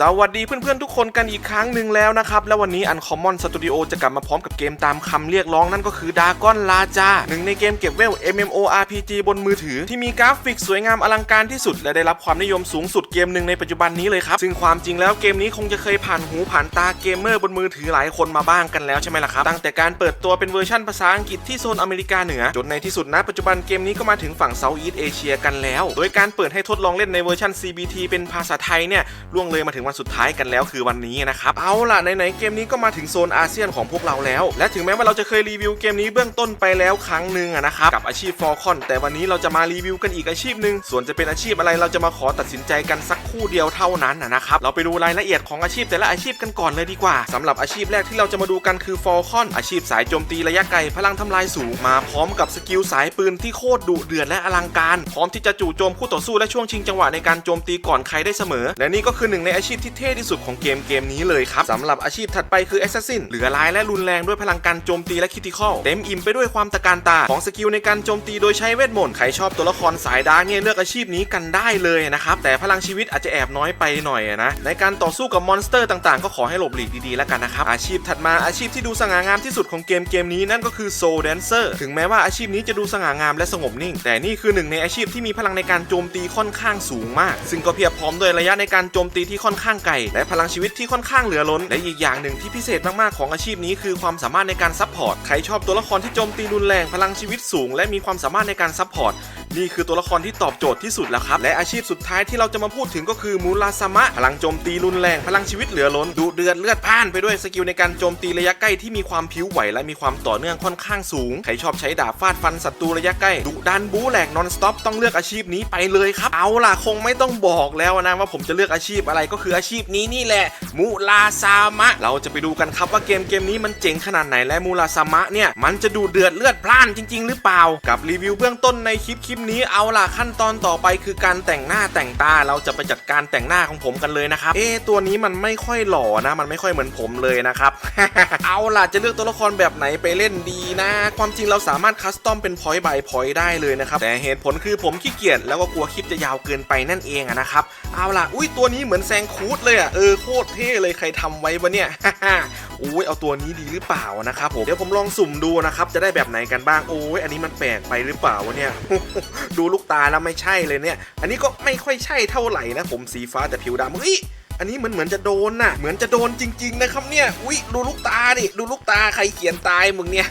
สวัสดีเพื่อนๆทุกคนกันอีกครั้งหนึ่งแล้วนะครับ แล้ววันนี้ Uncommon Studio จะกลับมาพร้อมกับเกมตามคำเรียกร้องนั่นก็คือ Dragon l a j a หนึ่งในเกมเก็บเวล MMORPG บนมือถือ ที่มีกราฟิกสวยงามอลังการที่สุด และได้รับความนิยมสูงสุดเกมหนึ่งในปัจจุบันนี้เลยครับ ซึ่งความจริงแล้วเกมนี้คงจะเคยผ่านหูผ่านตาเกมเมอร์บนมือถือหลายคนมาบ้างกันแล้วใช่ไหมล่ะครับตั้งแต่การเปิดตัวเป็นเวอร์ชันภาษาอังกฤษที่โซนอเมริกาเหนือจนในที่สุดนะปัจจุบันเกมนี้ก็มาถึงฝั่งเซาท์อีสเอเชียกันแล้ว โดยการเปิดให้ทดลองเล่นในเวอร์ชัน CBT เป็นภาษาไทยเนี่ยล่วงเลยมาถึงวันสุดท้ายกันแล้วคือวันนี้นะครับเอาล่ะไหนๆเกมนี้ก็มาถึงโซนอาเซียนของพวกเราแล้ว และถึงแม้ว่าเราจะเคยรีวิวเกมนี้เบื้องต้นไปแล้วครั้งหนึ่งนะครับกับอาชีพฟอร์คอนแต่วันนี้เราจะมารีวิวกันอีกอาชีพหนึ่งส่วนจะเป็นอาชีพอะไรเราจะมาขอตัดสินใจกันสักคู่เดียวเท่านั้นนะครับเราไปดูรายละเอียดของอาชีพแต่ละอาชีพกันก่อนเลยดีกว่าสำหรับอาชีพแรกที่เราจะมาดูกันคือฟอร์คอนอาชีพสายโจมตีระยะไกลพลังทำลายสูงมาพร้อมกับสกิลสายปืนที่โคตรดุเดือดและอลังการ พร้อมที่จะจู่โจมคู่ต่อสู้และช่วงชิงจังหวะในการโจมตีก่อนใครได้เสมอ และนี่ก็คือหนึ่งในอาชีพที่เท่ที่สุดของเกมเกมนี้เลยครับสำหรับอาชีพถัดไปคือแอสซัสซินเหลือร้ายและรุนแรงด้วยพลังการโจมตีและคิติคอลเต็มอิ่มไปด้วยความตะการตาของสกิลในการโจมตีโดยใช้เวทมนต์ใครชอบตัวละครสายดาร์กเนี่ยเลือกอาชีพนี้กันได้เลยนะครับแต่พลังชีวิตอาจจะแอบน้อยไปหน่อยนะในการต่อสู้กับมอนสเตอร์ต่างๆ ก็ขอให้หลบหลีกดีๆแล้วกันนะครับอาชีพถัดมาอาชีพที่ดูสง่างามที่สุดของเกมเกมนี้นั่นก็คือโซแดนเซอร์ถึงแม้ว่าอาชีพนี้จะดูสง่างามและสงบนิ่ง แต่นี่คือหนึ่งในอาชีพที่มีพลังในการโจมตีค่อนข้างสูงมาก ซึ่งก็เพียบพร้อมด้วยระยะในการโจมตีที่ค่อนข้างไกล และพลังชีวิตที่ค่อนข้างเหลือล้น และอีกอย่างหนึ่งที่พิเศษมาก ๆ ของอาชีพนี้คือความสามารถในการซัพพอร์ต ใครชอบตัวละครที่โจมตีรุนแรง พลังชีวิตสูง และมีความสามารถในการซัพพอร์ต นี่คือตัวละครที่ตอบโจทย์ที่สุดแล้วครับ และอาชีพสุดท้ายที่เราจะมาพูดถึงก็คือมูราซามะ พลังโจมตีรุนแรง พลังชีวิตเหลือล้นดุเดือดเลือดพ่านไปด้วยสกิลในการโจมตีระยะใกล้ที่มีความผิวไหวและมีความต่อเนื่องค่อนข้างสูง ใครชอบใช้ดาบฟาดฟันศัตรูระยะใกล้ดุดันบู๊แหลกนอนสต็อปต้องเลือกอาชีพนี้ไปเลยครับ เอาล่ะคงไม่ต้องบอกแล้วนะว่าผมจะเลือกอาชีพอะไรก็คืออาชีพนี้นี่แหละมูราซามะ เราจะไปดูกันครับว่าเกมเกมนี้มันเจ๋งขนาดไหนและมูราซามะเนี่ยมันจะดูเดือดเลือดพล่านจริง ๆ หรือเปล่า กับรีวิวเบื้องต้นในคลิปคลิปนี้เอาล่ะขั้นตอนต่อไปคือการแต่งหน้าแต่งตาเราจะไปจัดการแต่งหน้าของผมกันเลยนะครับเอตัวนี้มันไม่ค่อยหล่อนะ มันไม่ค่อยเหมือนผมเลยนะครับ เอาล่ะจะเลือกตัวละครแบบไหนไปเล่นดีนะ ความจริงเราสามารถคัสตอมเป็นพอยต์บายพอยต์ได้เลยนะครับ แต่เหตุผลคือผมขี้เกียจแล้วก็กลัวคลิปจะยาวเกินไปนั่นเองนะครับ เอาล่ะอุ้ยตัวนี้เหมือนแซงคูดเลยอะเออโคตรเท่เลยใครทำไว้วะเนี่ยอุ้ยเอาตัวนี้ดีหรือเปล่านะครับผมเดี๋ยวผมลองสุ่มดูนะครับจะได้แบบไหนกันบ้างโอ้ยอันนี้มันแปลกไปหรือเปล่าวะเนี่ยดูลูกตาแล้วไม่ใช่เลยเนี่ย อันนี้ก็ไม่ค่อยใช่เท่าไหร่นะผมสีฟ้าแต่ผิวดำเฮ้ยอันนี้เหมือนเหมือนจะโดนน่ะ เหมือนจะโดนจริง ๆ นะครับเนี่ย อุ้ยดูลูกตาดิ ดูลูกตาใครเขียนตายมึงเนี่ย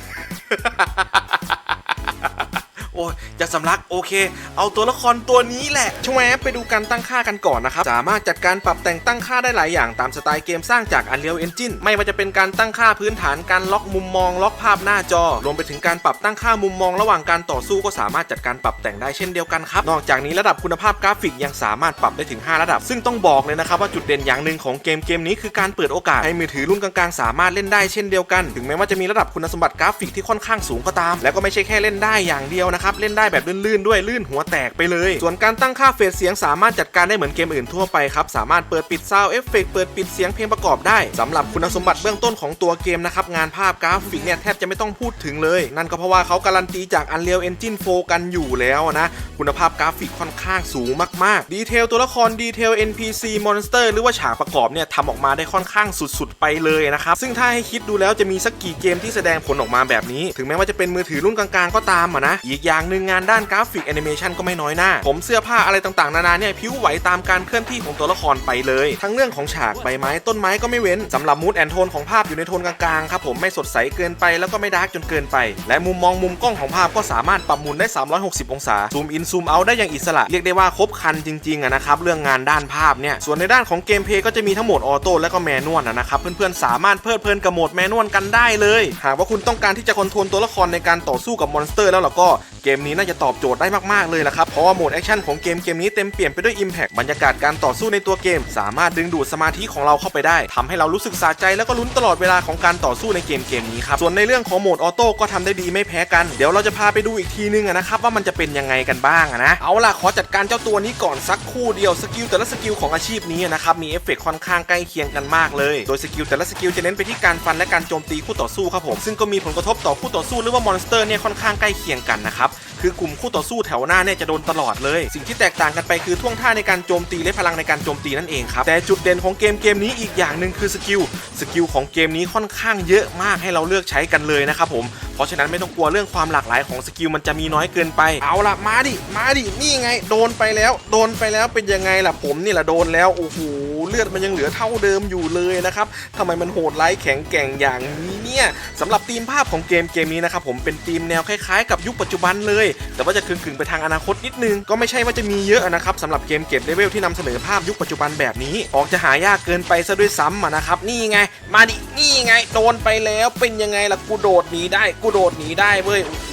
อ้ยจะสำลักโอเค เอาตัวละครตัวนี้แหละชวบไปดูการตั้งค่ากันก่อนนะครับ สามารถจัดการปรับแต่งตั้งค่าได้หลายอย่างตามสไตล์เกมสร้างจาก Unreal Engine ไม่ว่าจะเป็นการตั้งค่าพื้นฐานการล็อกมุมมองล็อกภาพหน้าจอ รวมไปถึงการปรับตั้งค่ามุมมองระหว่างการต่อสู้ก็สามารถจัดการปรับแต่งได้เช่นเดียวกันครับนอกจากนี้ระดับคุณภาพกราฟิกยังสามารถปรับได้ถึง 5 ระดับ ซึ่งต้องบอกเลยนะครับว่าจุดเด่นอย่างหนึ่งของเกมเกมนี้คือการเปิดโอกาสให้มือถือรุ่นกลางๆ สามารถเล่นได้เช่นเดียวกัน ถึงแม้ว่าจะมีระดับคุณสมบัติกราฟิกที่ค่อนข้างสูงก็ตาม แล้วก็ไม่ใช่แค่เล่นได้อย่างเดียวนะครับเล่นได้แบบลื่นๆด้วยลื่นหัวแตกไปเลย ส่วนการตั้งค่าเฟสเสียงสามารถจัดการได้เหมือนเกมอื่นทั่วไปครับสามารถเปิดปิดซาวเอฟเฟกเปิดปิดเสียงเพลงประกอบได้สำหรับคุณสมบัติเบื้องต้นของตัวเกมนะครับงานภาพกราฟิกเนี่ยแทบจะไม่ต้องพูดถึงเลย นั่นก็เพราะว่าเขาการันตีจาก Unreal Engine 4 กันอยู่แล้วนะ คุณภาพกราฟิกค่อนข้างสูงมากๆ ดีเทลตัวละครดีเทล NPC มอนสเตอร์หรือว่าฉากประกอบเนี่ยทำออกมาได้ค่อนข้างสุดๆ ไปเลยนะครับ ซึ่งถ้าให้คิดดูแล้วจะมีสักกี่เกมที่แสดงผลออกมาแบบนี้ ถึงแม้ว่าจะเป็นมือถือรุ่นกลางๆ ก็ตามอะนะ อีกอย่างางหนึ่งงานด้านกราฟิกแอนิเมชันก็ไม่น้อยหน้า ผมเสื้อผ้าอะไรต่างๆ นานาเนี่ยผิวไหวตามการเคลื่อนที่ของตัวละครไปเลย ทั้งเรื่องของฉากใบไม้ต้นไม้ก็ไม่เว้นสำหรับมูดแอนโทนของภาพอยู่ในโทนกลางๆครับผมไม่สดใสเกินไปแล้วก็ไม่ดาร์กจนเกินไป และมุมมองมุมกล้องของภาพก็สามารถปรับหมุนได้ 360 องศาซูมอินซูมเอาได้อย่างอิสระเรียกได้ว่าครบครันจริงๆนะครับเรื่องงานด้านภาพเนี่ยส่วนในด้านของเกมเพย์ก็จะมีทั้งโหมดออโต้และก็แมนนวลนะครับเพื่อนๆสามารถเพลิดเพลินกับโหมดแมนนวลกันได้เลย หากว่าคุณต้องการที่จะคอนโทรลตัวละครในการต่อสู้กับมอนสเตอร์แล้วล่ะก็เกมนี้น่าจะตอบโจทย์ได้มากๆเลยละครับ เพราะว่าโหมดแอคชั่นของเกมเกมนี้เต็มเปลี่ยนไปด้วย Impact บรรยากาศการต่อสู้ในตัวเกม สามารถดึงดูดสมาธิของเราเข้าไปได้ทำให้เรารู้สึกสะใจแล้วก็ลุ้นตลอดเวลาของการต่อสู้ในเกมเกมนี้ครับส่วนในเรื่องของโหมดออโต้ก็ทำได้ดีไม่แพ้กันเดี๋ยวเราจะพาไปดูอีกทีนึงนะครับว่ามันจะเป็นยังไงกันบ้างนะเอาล่ะขอจัดการเจ้าตัวนี้ก่อนสักคู่เดียวสกิลแต่ละสกิลของอาชีพนี้นะครับมีเอฟเฟกต์ค่อนข้างใกล้เคียงกันมากเลย โดยสกิลแต่ละสกิลจะเน้นไปที่การฟันและการโจมตีคู่ต่อสู้ครับผมซึ่งก็มีผลกระทบต่อคู่ต่อสู้หรือว่ามอนสเตอร์เนี่ยค่อนข้างใกล้เคียงกันนะครับ คือกลุ่มคู่ต่อสู้แถวหน้าเนี่ยจะโดนตลอดเลย สิ่งที่แตกต่างกันไปคือท่วงท่าในการโจมตีและพลังในการโจมตีนั่นเองครับแต่จุดเด่นของเกมเกมนี้อีกอย่างหนึ่งคือสกิลสกิลของเกมนี้ค่อนข้างเยอะมากให้เราเลือกใช้กันเลยนะครับผมเพราะฉะนั้นไม่ต้องกลัวเรื่องความหลากหลายของสกิลมันจะมีน้อยเกินไปเอาล่ะมาดิมาดินี่ไง โดนไปแล้ว โดนไปแล้วเป็นยังไงล่ะผมนี่แหละโดนแล้วโอ้โห เลือดมันยังเหลือเท่าเดิมอยู่เลยนะครับทำไมมันโหดร้ายแข็งแกร่งอย่างนี้เนี่ยสำหรับธีมภาพของเกมเกมนี้นะครับผมเป็นธีมแนวคล้ายๆ กับยุคปัจจุบันเลย แต่ว่าจะกึ่งๆไปทางอนาคตนิดนึง ก็ไม่ใช่ว่าจะมีเยอะนะครับสำหรับเกมเก็บเลเวลที่นำเสนอภาพยุคปัจจุบันแบบนี้ ออกจะหายากเกินไปซะด้วยซ้ำนะครับนี่ไง มาดินี่ไงโดนไปแล้วเป็นยังไงล่ะกูโดดหนีได้กูโดดหนีได้เว้ยโอ้โห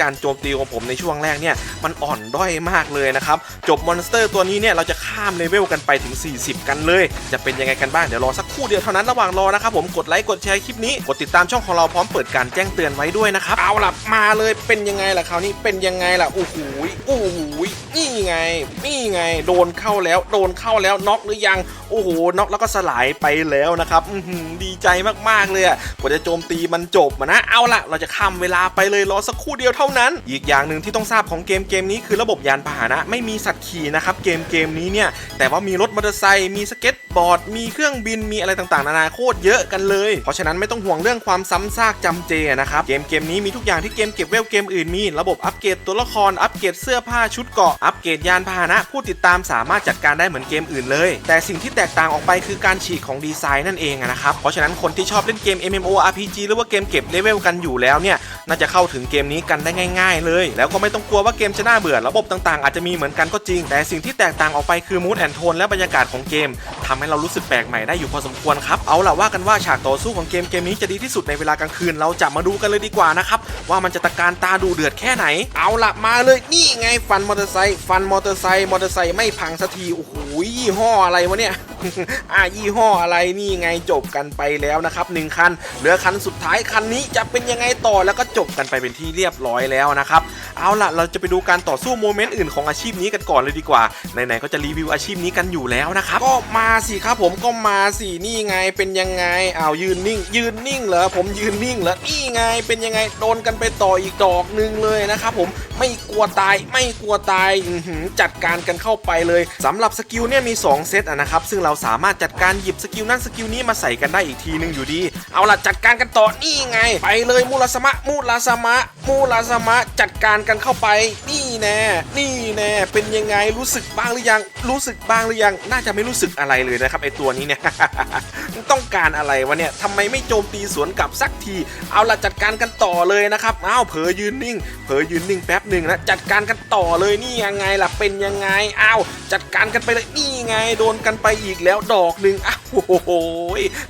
การโจมตีของผมในช่วงแรกเนี่ยมันอ่อนด้อยมากเลยนะครับ จบมอนสเตอร์ตัวนี้เนี่ยเราจะข้ามเลเวลกันไปถึง 40 กันเลย จะเป็นยังไงกันบ้าง เดี๋ยวรอสักครู่เดียวเท่านั้นระหว่างรอนะครับผมกดไลค์กดแชร์คลิปนี้ กดติดตามช่องของเราพร้อมเปิดการแจ้งเตือนไว้ด้วยนะครับ เอาล่ะมาเลยเป็นยังไงล่ะคราวนี้เป็นยังไงล่ะโอ้โหโอ้โหนี่ไง นี่ไง โดนเข้าแล้ว โดนเข้าแล้วน็อกหรือยังโอ้โหน็อกแล้วก็สลายไปแล้วนะครับอื้อหือดีใจมากๆเลยกว่าจะโจมตีมันจบมานะเอาล่ะ เราจะข้ามเวลาไปเลยรอสักครู่เดียวเท่านั้น อีกอย่างหนึ่งที่ต้องทราบของเกมเกมนี้คือระบบยานพาหนะ ไม่มีสัตว์ขี่นะครับเกมเกมนี้เนี่ยแต่ว่ามีรถมอเตอร์ไซค์มีสเก็ตบอร์ด มีเครื่องบินมีอะไรต่างๆ นานาโคตรเยอะกันเลย เพราะฉะนั้นไม่ต้องห่วงเรื่องความซ้ำซากจำเจนะครับเกมเกมนี้มีทุกอย่างที่เกมเก็บเวลเกมอื่นมีระบบอัปเกรดตัวละครอัปเกรดเสื้อผ้าชุดเกราะอัปเกรดยานพาหนะ ผู้ติดตามสามารถจัดการได้เหมือนเกมอื่นเลย แต่สิ่งที่แตกต่างออกไปคือการฉีกของดีไซน์นั่นเองนะครับเพราะฉะนั้นคนที่ชอบเล่นเกม MMORPG หรือว่าเกมเก็บเลเวลกันอยู่แล้วเนี่ยน่าจะเข้าถึงเกมนี้กันได้ง่าย ๆ เลย แล้วก็ไม่ต้องกลัวว่าเกมจะน่าเบื่อระบบต่างๆ อาจจะมีเหมือนกันก็จริง แต่สิ่งที่แตกต่างออกไปคือมูดแอนโทนและบรรยากาศของเกมทำให้เรารู้สึกแปลกใหม่ได้อยู่พอสมควรครับ เอาล่ะว่ากันว่าฉากต่อสู้ของเกมเกมนี้จะดีที่สุดในเวลากลางคืน เราจะมาดูกันเลยดีกว่านะครับ ว่ามันจะตะการตาดูเดือดแค่ไหน เอาล่ะมาเลยนี่ไงฟันมอเตอร์ไซค์ฟันมอเตอร์ไซค์มอเตอร์ไซค์ไม่พังสักทีโอ้โหยี่ห้ออะไรวะเนี่ยอะยี่ห้ออะไรนี่ไงจบกันไปแล้วนะครับหนึ่งคันเหลือคันสุดท้ายคันนี้จะเป็นยังไงต่อแล้วก็จบกันไปเป็นที่เรียบร้อยแล้วนะครับ เอาล่ะ เราจะไปดูการต่อสู้โมเมนต์อื่นของอาชีพนี้กันก่อนเลยดีกว่า ไหนๆ ก็จะรีวิวอาชีพนี้กันอยู่แล้วนะครับ ก็มาสิครับผม ก็มาสิ นี่ไง เป็นยังไงอ้าวยืนนิ่ง ยืนนิ่งเหรอ ผมยืนนิ่งเหรอ นี่ไง เป็นยังไง โดนกันไปต่ออีกดอกหนึ่งเลยนะครับผม ไม่กลัวตาย ไม่กลัวตายจัดการกันเข้าไปเลยสำหรับสกิลเนี่ยมี 2 เซตนะครับ ซึ่งเราสามารถจัดการหยิบสกิลนั้นสกิลนี้มาใส่กันได้อีกทีหนึงอยู่ดี เอาล่ะ จัดการกันต่อ นี่ไง ไปเลยมูลสมะ มูลสมะ มูลสมะ จัดการกันเข้าไป นี่แน่ นี่แน่ เป็นยังไงรู้สึกบ้างหรือยัง รู้สึกบ้างหรือยัง น่าจะไม่รู้สึกอะไรเลยนะครับไอตัวนี้เนี่ยต้องการอะไรวะเนี่ยทำไมไม่โจมตีสวนกลับสักที เอาละจัดการกันต่อเลยนะครับ อ้าวเผลอยืนนิ่ง เผลอยืนนิ่งแป๊บหนึ่งนะ จัดการกันต่อเลยนี่ยังไงล่ะ เป็นยังไง อ้าว จัดการกันไปเลย นี่ไง โดนกันไปอีกแล้วดอกหนึ่งอ้าวโอ้โห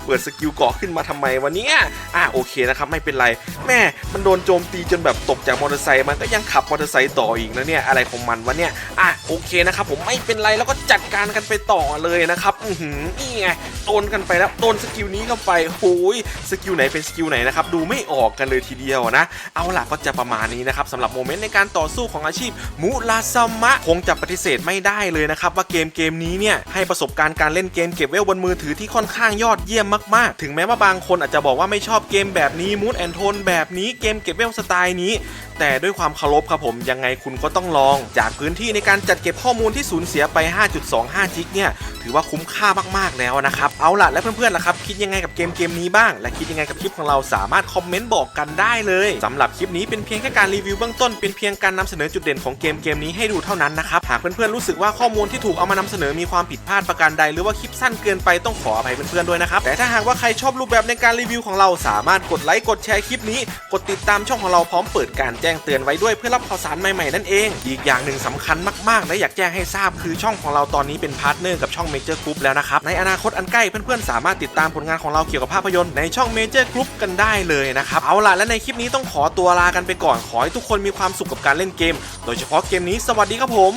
เปิดสกิลเกาะขึ้นมาทำไมวะเนี่ยอะโอเคนะครับ ไม่เป็นไร แม่ มันโดนโจมตีจนแบบตกจากมอเตอร์ไซค์มันก็ยังขับมอเตอร์ไซค์ต่ออีกนะเนี่ยอะไรของมันวะเนี่ยอะโอเคนะครับผมไม่เป็นไรแล้วก็จัดการกันไปต่อเลยนะครับอือหือนี่ไงโดนกันไปแล้วโดนสกิลนี้เข้าไปโอ้ยสกิลไหนเป็นสกิลไหนนะครับดูไม่ออกกันเลยทีเดียวนะ เอาล่ะก็จะประมาณนี้นะครับสำหรับโมเมนต์ในการต่อสู้ของอาชีพมุลาสมะคงจะปฏิเสธไม่ได้เลยนะครับว่าเกมเกมนี้เนี่ยให้ประสบการณ์การเล่นเกมเก็บเวลบนมือถือที่ค่อนข้างยอดเยี่ยมมากๆ ถึงแม้ว่าบางคนอาจจะบอกว่าไม่ชอบเกมแบบนี้มูดแอนโทนแบบนี้เกมเก็บเวลสไตล์นี้ แต่ด้วยความเคารพครับผมยังไงคุณก็ต้องลอง จากพื้นที่ในการจัดเก็บข้อมูลที่สูญเสียไป 5.25 จิกเนี่ย ถือว่าคุ้มค่ามากๆแล้วนะครับ เอาล่ะ และเพื่อนๆล่ะครับ คิดยังไงกับเกมเกมนี้บ้าง และคิดยังไงกับคลิปของเราสามารถคอมเมนต์บอกกันได้เลยสำหรับคลิปนี้เป็นเพียงแค่การรีวิวเบื้องต้นเป็นเพียงการนำเสนอจุดเด่นของเกมเกมนี้ให้ดูเท่านั้นนะครับหากเพื่อนๆรู้สึกว่าข้อมูลที่ถูกเอามานำเสนอมีความผิดพลาดประการใด หรือว่าคลิปสั้นเกินไปต้องขออภัยเพื่อนๆด้วยนะครับแต่ถ้าหากว่าใครชอบรูปแบบในการรีวิวของเราสามารถกดไลค์กดแชร์คลิปนี้ กดติดตามช่องของเราพร้อมเปิดการแจ้้งเตือนไว้ด้วยเพื่อรับข่าวสารใหม่ๆนั่นเอง อีกอย่างหนึ่งสำคัญมากๆ และอยากแจ้งให้ทราบคือช่องของเราตอนนี้เป็นพาร์ทเนอร์กับช่องเมเจอร์กรุ๊ปแล้วนะครับในอนาคตอันใกล้เพื่อนๆสามารถติดตามผลงานของเราเกี่ยวกับภาพยนตร์ในช่องเมเจอร์กรุ๊ปกันได้เลยนะครับเอาล่ะและในคลิปนี้ต้องขอตัวลากันไปก่อนขอให้ทุกคนมีความสุขกับการเล่นเกม โดยเฉพาะเกมนี้สวัสดีครับผม